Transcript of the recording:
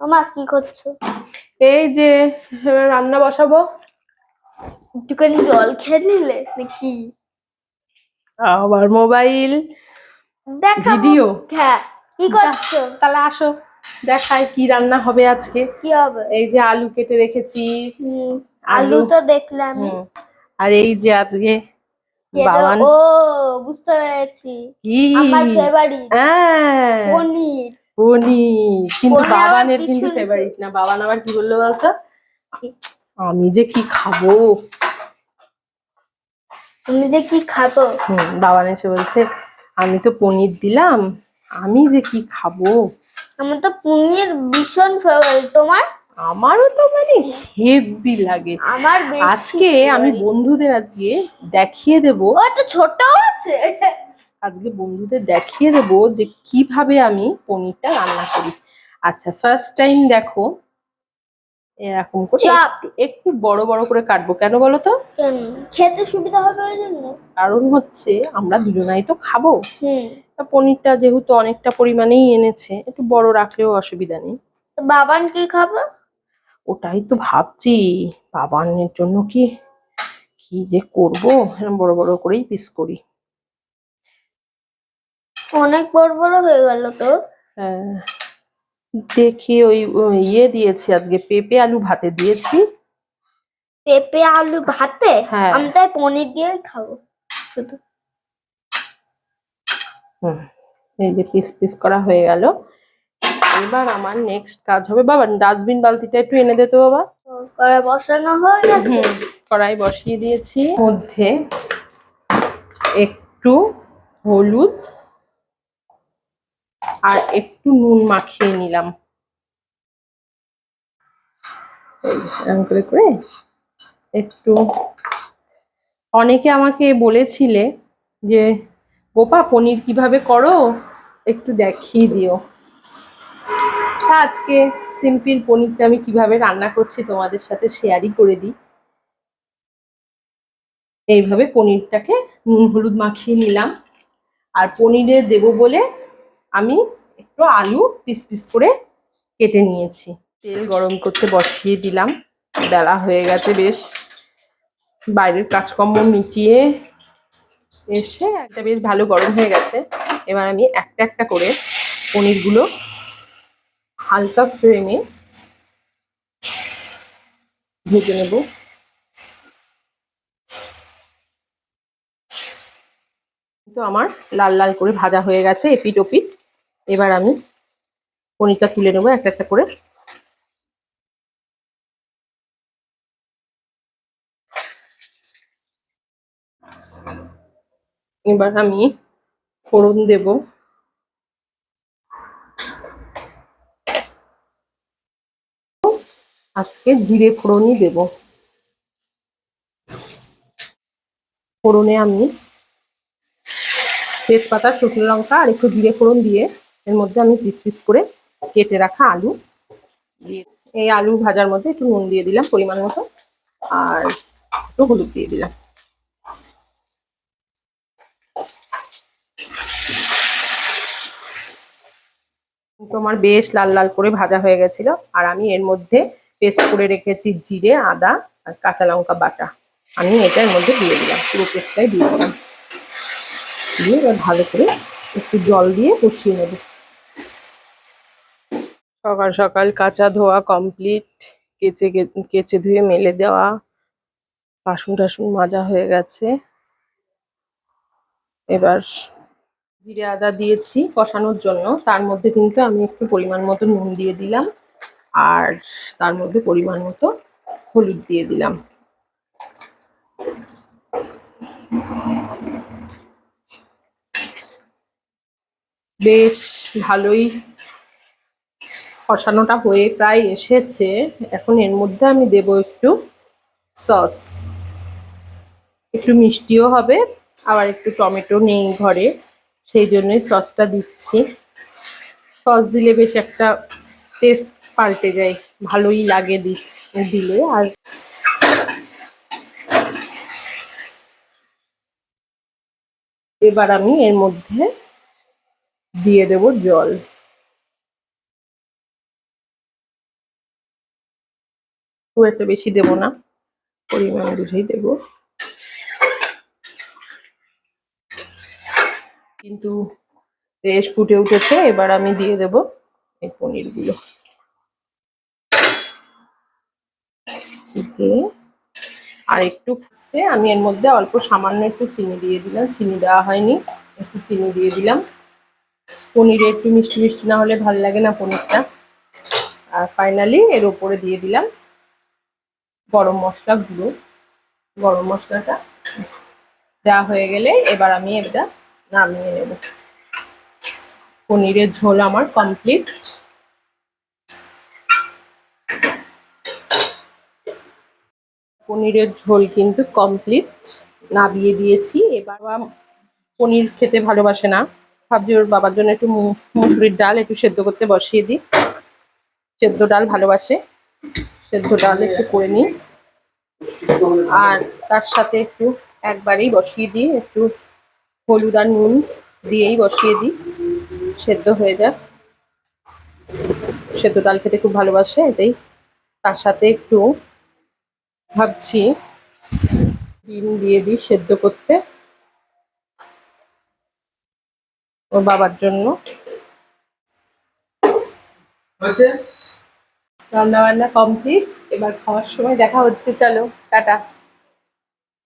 মামা কি করছ? এই যে রান্না বসাবো। একটুখানি জল খেয়ে নিলে নাকি? আবার মোবাইল ভিডিও। হ্যাঁ কি করছ? তাহলে আসো দেখাই কি রান্না হবে আজকে। কি হবে? এই যে আলু কেটে রেখেছি। আলু। আলু তো দেখলাম। আর এই যে আজকে বাবান ও বুঝতে পেরেছি। আমার ফেভারিট হ্যাঁ। পনির। কিন্তু বাবানের কিন্তু ফেভারিট না। বাবান আবার কি বলল বলতো? আমি যে কি খাব? তুমি যে কি খাব? হুম বাবান এসে বলছে আমি তো পনির দিলাম আমি যে কি খাব? আমার তো পনির ভীষণ ফেভারিট তোমার? আমারও তো মানে হেভি লাগে। আমার আজকে আমি বন্ধুদের আজকে দেখিয়ে দেব। ও একটা ছোট আছে। আজকে বন্ধুদের দেখিয়ে দেবো যে কীভাবে আমি পনিরটা রান্না করি। আচ্ছা ফার্স্ট টাইম দেখো এরকম করে একটু- একটু বড় বড় করে কাটবো। কেন বলো তো? খেতে সুবিধা হবে ওই জন্য। কারণ হচ্ছে আমরা দুজনাই তো খাব। পনিরটা যেহেতু অনেকটা পরিমাণেই এনেছে একটু বড় রাখলেও অসুবিধা নেই। বাবান কি খাবে? ওটাই তো ভাবছি বাবানের জন্য কি কি যে করব? এরকম বড় বড় করেই পিস করি। অনেক বড় বড় হয়ে গেল তো। হ্যাঁ। দেখি ওই ইয়ে দিয়েছি আজকে পেঁপে আলু ভাতে দিয়েছি। পেঁপে আলু ভাতে? হ্যাঁ। আমি তাই পনির দিয়ে খাব শুধু। হুম এই যে পিস পিস করা হয়ে গেল। এবার আমার নেক্সট কাজ হবে। বাবা ডাস্টবিন বালতিটা একটু এনে দে তো বাবা। করে বসানো হয়ে গেছে? কড়াই বসিয়ে দিয়েছি। মধ্যে একটু হলুদ আর একটু নুন মাখিয়ে নিলাম। করে একটু। অনেকে আমাকে বলেছিলে যে, গোপা, পনির কীভাবে করো? একটু দেখিয়ে দিও। আজকে সিম্পল পনিরটা আমি কীভাবে রান্না করছি তোমাদের সাথে শেয়ারই করে দিই। এইভাবে পনিরটাকে নুন হলুদ মাখিয়ে নিলাম। আর পনিরে দেব বলে আমি একটু আলু পিস পিস করে কেটে নিয়েছি। তেল গরম করতে বসিয়ে দিলাম। বেলা হয়ে গেছে বেশ। বাইরের কাজকর্ম মিটিয়ে এসে একটা বেশ ভালো গরম হয়ে গেছে। এবার আমি একটা একটা করে পনিরগুলো হালকা ফ্লেমে ভেজে নেব। তো আমার লাল লাল করে ভাজা হয়ে গেছে এপিট ওপিট। এবার আমি পনিরটা তুলে নেব একটা একটা করে। এবার আমি ফোড়ন দেব। আজকে জিরে ফোড়নই দেব। ফোড়নে আমি তেজপাতা, শুকনো লঙ্কা আর একটু জিরে ফোড়ন দিয়ে এর মধ্যে আমি পিস পিস করে কেটে রাখা আলু। দিয়ে এই আলু ভাজার মধ্যে একটু নুন দিয়ে দিলাম পরিমাণ মতো, আর একটু হলুদ দিয়ে দিলাম। তোমার বেশ লাল লাল করে ভাজা হয়ে গেছিল, আর আমি এর মধ্যে পেস্ট করে রেখেছি জিরে, আদা আর কাঁচা লঙ্কা বাটা। আমি এটা এর মধ্যে দিয়ে দিলাম, পুরো পেস্টটাই দিয়ে দিলাম। দিয়ে এবার ভালো করে একটু জল দিয়ে কষিয়ে নেব। সকাল সকাল কাঁচা ধোয়া কমপ্লিট কেচে কেচে ধুয়ে মেলে দেওয়া, বাসন টাসন মাজা হয়ে গেছে। এবার জিরে আদা দিয়েছি কষানোর জন্য। তার মধ্যে কিন্তু আমি একটু পরিমাণ মতো নুন দিয়ে দিলাম আর তার মধ্যে পরিমাণ মতো হলুদ দিয়ে দিলাম। বেশ ভালোই কষানোটা হয়ে প্রায় এসেছে। এখন এর মধ্যে আমি দেব একটু সস। একটু মিষ্টিও হবে, আবার একটু টমেটো নেই ঘরে, সেই জন্যই সসটা দিচ্ছি। সস দিলে বেশ একটা টেস্ট পাল্টে যায়, ভালোই লাগে দিলে। আর এবার আমি এর মধ্যে দিয়ে দেব জল। খুব একটা বেশি দেবো না। পরিমাণ বুঝেই দেবো। কিন্তু বেশ ফুটে উঠেছে, এবার আমি দিয়ে দেব এই পনিরগুলো। দিয়ে আর একটু ফুটতে, আমি এর মধ্যে অল্প সামান্য একটু চিনি দিয়ে দিলাম। চিনি দেওয়া হয়নি, একটু চিনি দিয়ে দিলাম। পনিরে একটু মিষ্টি মিষ্টি না হলে ভালো লাগে না পনিরটা। আর ফাইনালি এর উপরে দিয়ে দিলাম গরম মশলা গুঁড়ো। গরম মশলাটা দেওয়া হয়ে গেলে এবার আমি এটা নামিয়ে নেব। পনিরের ঝোল আমার কমপ্লিট পনিরের ঝোল কিন্তু কমপ্লিট নাবিয়ে দিয়েছি। এবার পনির খেতে ভালোবাসে না। ভাবছি ওর বাবার জন্য একটু মুসুরির ডাল একটু সেদ্ধ করতে বসিয়ে দিই। সেদ্ধ ডাল ভালোবাসে। সেদ্ধ ডাল একটু করে নিই। আর তার সাথে একটু একবারেই বসিয়ে দিই, একটু হলুদ আর নুন দিয়েই বসিয়ে দিই। সেদ্ধ হয়ে যাক। সেদ্ধ ডাল খেতে খুব ভালোবাসে এটাই তার সাথে একটু ভাবছি ডিম দিয়ে দিই সেদ্ধ করতে। ওর বাবার জন্য। রান্না বান্না কমপ্লিট এবার খাওয়ার সময় দেখা হচ্ছে। চলো টাটা।